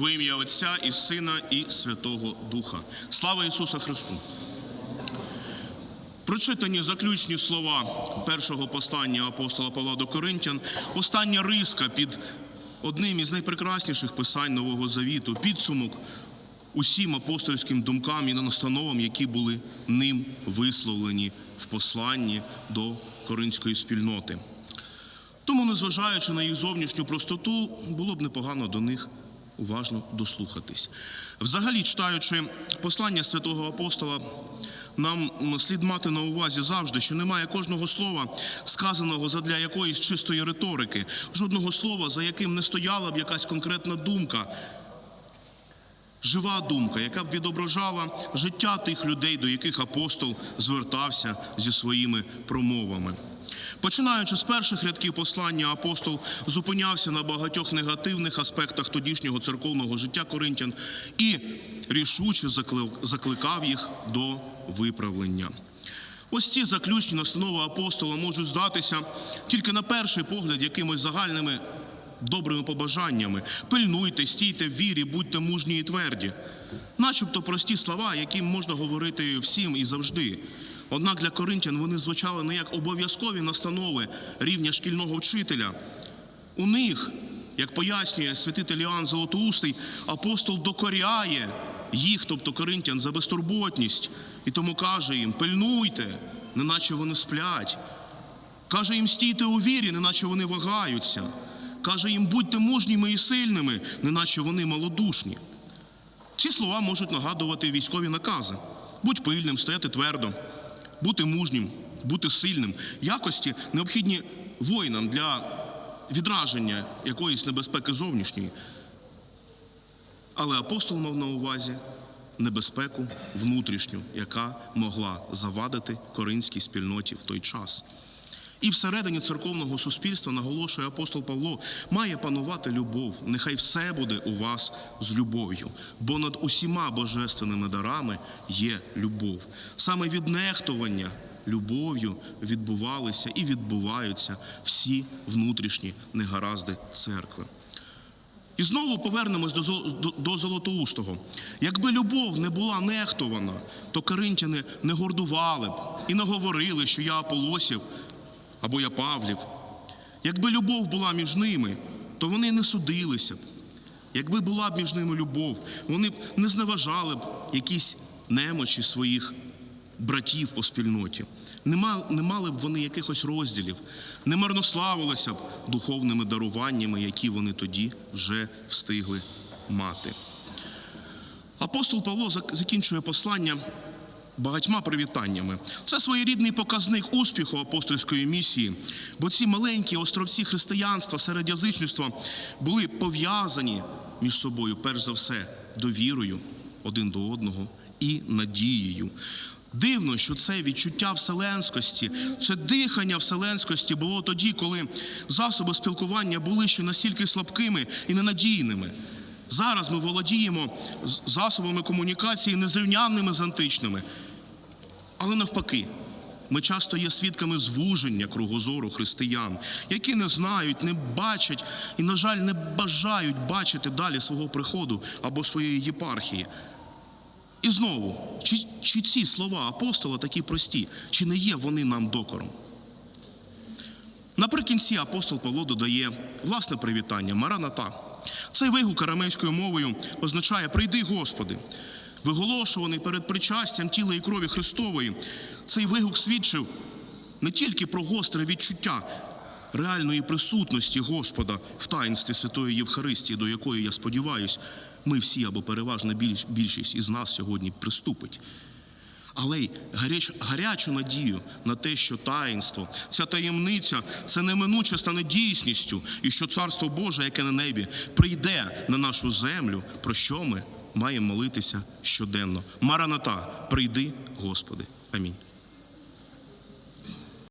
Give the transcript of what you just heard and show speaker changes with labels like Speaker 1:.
Speaker 1: Во ім'я Отця і Сина, і Святого Духа. Слава Ісусу Христу! Прочитані заключні слова першого послання апостола Павла до Коринтян, остання риска під одним із найпрекрасніших писань Нового Завіту, підсумок усім апостольським думкам і настановам, які були ним висловлені в посланні до коринської спільноти. Тому, незважаючи на їх зовнішню простоту, було б непогано до них уважно дослухатись. Взагалі, читаючи послання святого апостола, нам слід мати на увазі завжди, що немає кожного слова, сказаного задля якоїсь чистої риторики, жодного слова, за яким не стояла б якась конкретна думка, жива думка, яка б відображала життя тих людей, до яких апостол звертався зі своїми промовами. Починаючи з перших рядків послання, апостол зупинявся на багатьох негативних аспектах тодішнього церковного життя коринтян і рішуче заклик- закликав їх до виправлення. Ось ці заключні настанови апостола можуть здатися тільки на перший погляд якимось загальними добрими побажаннями. Пильнуйте, стійте в вірі, будьте мужні і тверді. Начебто прості слова, яким можна говорити всім і завжди. Однак для коринтян вони звучали не як обов'язкові настанови рівня шкільного вчителя. У них, як пояснює святитель Іоанн Золотоустий, апостол докоряє їх, тобто коринтян, за безтурботність, і тому каже їм: пильнуйте, неначе вони сплять. Каже їм стійте у вірі, неначе вони вагаються. Каже їм будьте мужніми і сильними, неначе вони малодушні. Ці слова можуть нагадувати військові накази: будь пильним, стояти твердо, бути мужнім, бути сильним. Якості необхідні воїнам для відраження якоїсь небезпеки зовнішньої. Але апостол мав на увазі небезпеку внутрішню, яка могла завадити коринській спільноті в той час. І всередині церковного суспільства, наголошує апостол Павло, має панувати любов. Нехай все буде у вас з любов'ю, бо над усіма божественними дарами є любов. Саме від нехтування любов'ю відбувалися і відбуваються всі внутрішні негаразди церкви. І знову повернемось до, Зол- до, до Золотоустого. Якби любов не була нехтована, то коринтяни не гордували б і не говорили, що я Аполосів або я Павлів. Якби любов була між ними, то вони не судилися б. Якби була б між ними любов, вони б не зневажали б якісь немочі своїх братів по спільноті. Не мали, б вони якихось розділів, не марнославилися б духовними даруваннями, які вони тоді вже встигли мати. Апостол Павло закінчує послання багатьма привітаннями. Це своєрідний показник успіху апостольської місії, бо ці маленькі островці християнства серед язичництва були пов'язані між собою, перш за все, довірою один до одного і надією. Дивно, що це відчуття вселенськості, це дихання вселенськості було тоді, коли засоби спілкування були ще настільки слабкими і ненадійними. Зараз ми володіємо засобами комунікації незрівнянними з античними. Але навпаки, ми часто є свідками звуження кругозору християн, які не знають, не бачать і, на жаль, не бажають бачити далі свого приходу або своєї єпархії. І знову, чи, чи ці слова апостола такі прості, чи не є вони нам докором? Наприкінці апостол Павло додає власне привітання Мараната. Цей вигук арамейською мовою означає Прийди, Господи. Виголошуваний перед причастям тіла і крові Христової, цей вигук свідчив не тільки про гостре відчуття реальної присутності Господа в таїнстві Святої Євхаристії, до якої, я сподіваюся, ми всі або переважна більшість із нас сьогодні приступить але й гаряч, гарячу надію на те, що таїнство, ця таємниця, це неминуче стане дійсністю, і що Царство Боже, яке на небі, прийде на нашу землю, про що ми маємо молитися щоденно. Мараната, прийди, Господи. Амінь.